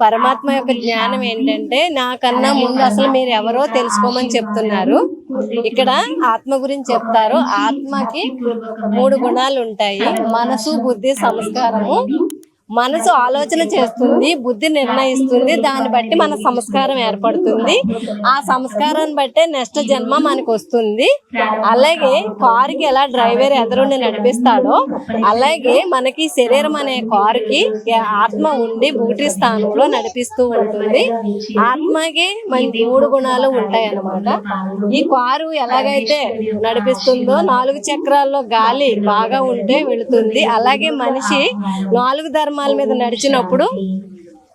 పరమాత్మ యొక్క జ్ఞానం ఏంటంటే నాకన్నా ముందు అసలు మీరు ఎవరో తెలుసుకోమని చెప్తున్నారు. ఇక్కడ ఆత్మ గురించి చెప్తారు. ఆత్మకి మూడు గుణాలు ఉంటాయి మనసు బుద్ధి సంస్కారము. మనసు ఆలోచన చేస్తుంది బుద్ధి నిర్ణయిస్తుంది దాన్ని బట్టి మన సంస్కారం ఏర్పడుతుంది. ఆ సంస్కారాన్ని బట్టే నెక్స్ట్ జన్మ మనకు వస్తుంది. అలాగే కారుకి ఎలా డ్రైవర్ ఎదురుండి నడిపిస్తాడో అలాగే మనకి శరీరం అనే కారుకి ఆత్మ ఉండి బూటి స్థానంలో నడిపిస్తూ ఉంటుంది. ఆత్మకి మన మూడు గుణాలు ఉంటాయి అన్నమాట ఈ కారు ఎలాగైతే నడిపిస్తుందో నాలుగు చక్రాల్లో గాలి బాగా ఉంటే వెళుతుంది. అలాగే మనిషి నాలుగు ధర్మ ధర్మాల మీద నడిచినప్పుడు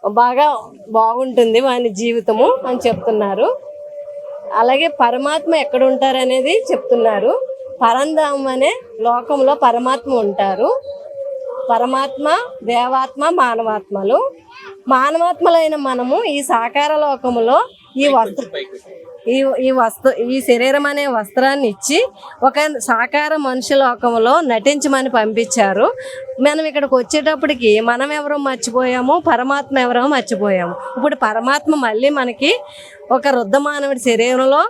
బాగా బాగుంటుంది వాని జీవితము అని చెప్తున్నారు. అలాగే పరమాత్మ ఎక్కడ ఉంటారు అనేది చెప్తున్నారు. పరంధామం అనే లోకంలో పరమాత్మ ఉంటారు. పరమాత్మ దేవాత్మ మానవాత్మలు. మానవాత్మలైన మనము ఈ సాకార లోకములో ఈ వస్త్ర ఈ ఈ వస్త్ర ఈ శరీరం అనే వస్త్రాన్ని ఇచ్చి ఒక సాకార మనుషు లోకంలో నటించమని పంపించారు. మనం ఇక్కడికి వచ్చేటప్పటికి మనం ఎవరో మర్చిపోయాము పరమాత్మ ఎవరో మర్చిపోయాము. ఇప్పుడు పరమాత్మ మళ్ళీ మనకి ఒక రుద్ధమానవుడి శరీరంలో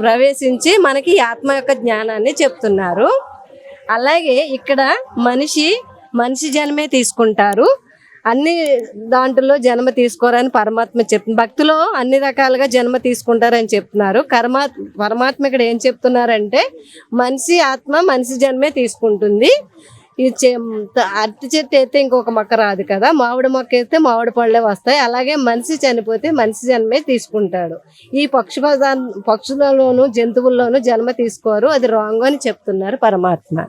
ప్రవేశించి మనకి ఆత్మ యొక్క జ్ఞానాన్ని చెప్తున్నారు. అలాగే ఇక్కడ మనిషి మనిషి జన్మే తీసుకుంటారు. అన్ని దాంట్లో జన్మ తీసుకోరని పరమాత్మ చెప్తుంది. భక్తిలో అన్ని రకాలుగా జన్మ తీసుకుంటారని చెప్తున్నారు. కర్మా పరమాత్మ ఇక్కడ ఏం చెప్తున్నారంటే మనిషి ఆత్మ మనిషి జన్మే తీసుకుంటుంది. ఈ చె- అరటి చెట్టు అయితే ఇంకొక మొక్క రాదు కదా. మామిడి మొక్క అయితే మామిడి పళ్ళే వస్తాయి. అలాగే మనిషి చనిపోతే మనిషి జన్మే తీసుకుంటాడు. ఈ పక్షు పక్షులలోనూ పక్షులలోను జంతువుల్లోనూ జన్మ తీసుకోరు. అది రాంగ్ అని చెప్తున్నారు పరమాత్మ.